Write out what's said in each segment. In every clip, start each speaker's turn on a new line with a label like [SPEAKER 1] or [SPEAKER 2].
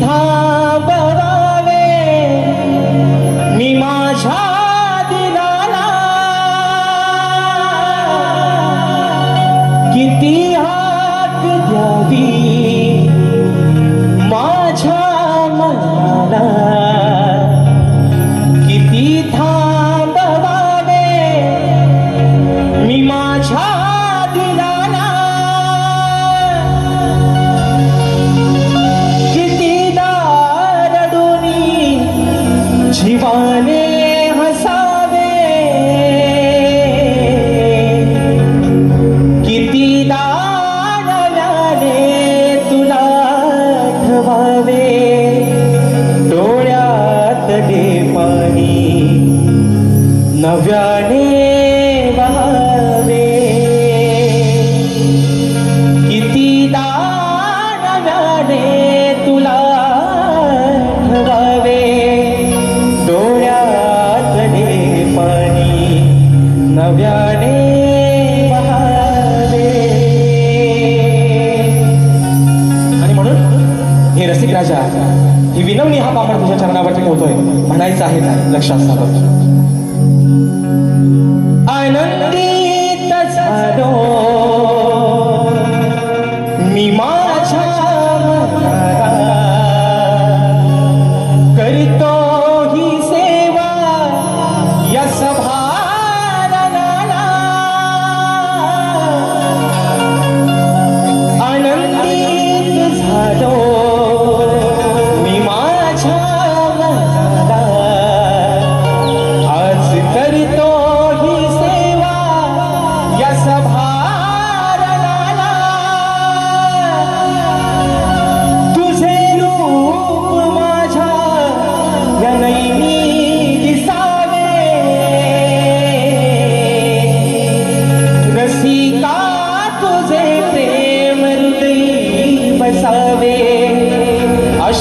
[SPEAKER 1] धा शिवाने हसावे। किती दाडल्याने तुला आठवावे। डोळ्यात दे पाणी नव्याने राजा ही विनवणी हा पापड तुझ्या चरणावरती ठेवतोय म्हणायचं आहे ना लक्षात साधव आनंदी मी माझ्या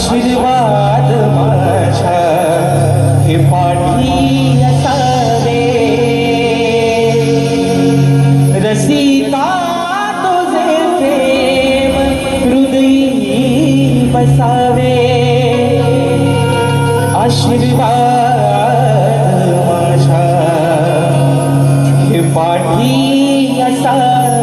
[SPEAKER 1] आशीर्वाद माझ्या हे पाठी असावे. रसिका तुझे प्रेम हृदयी बसावे. आशीर्वाद माझ्या हे पाठी असावे.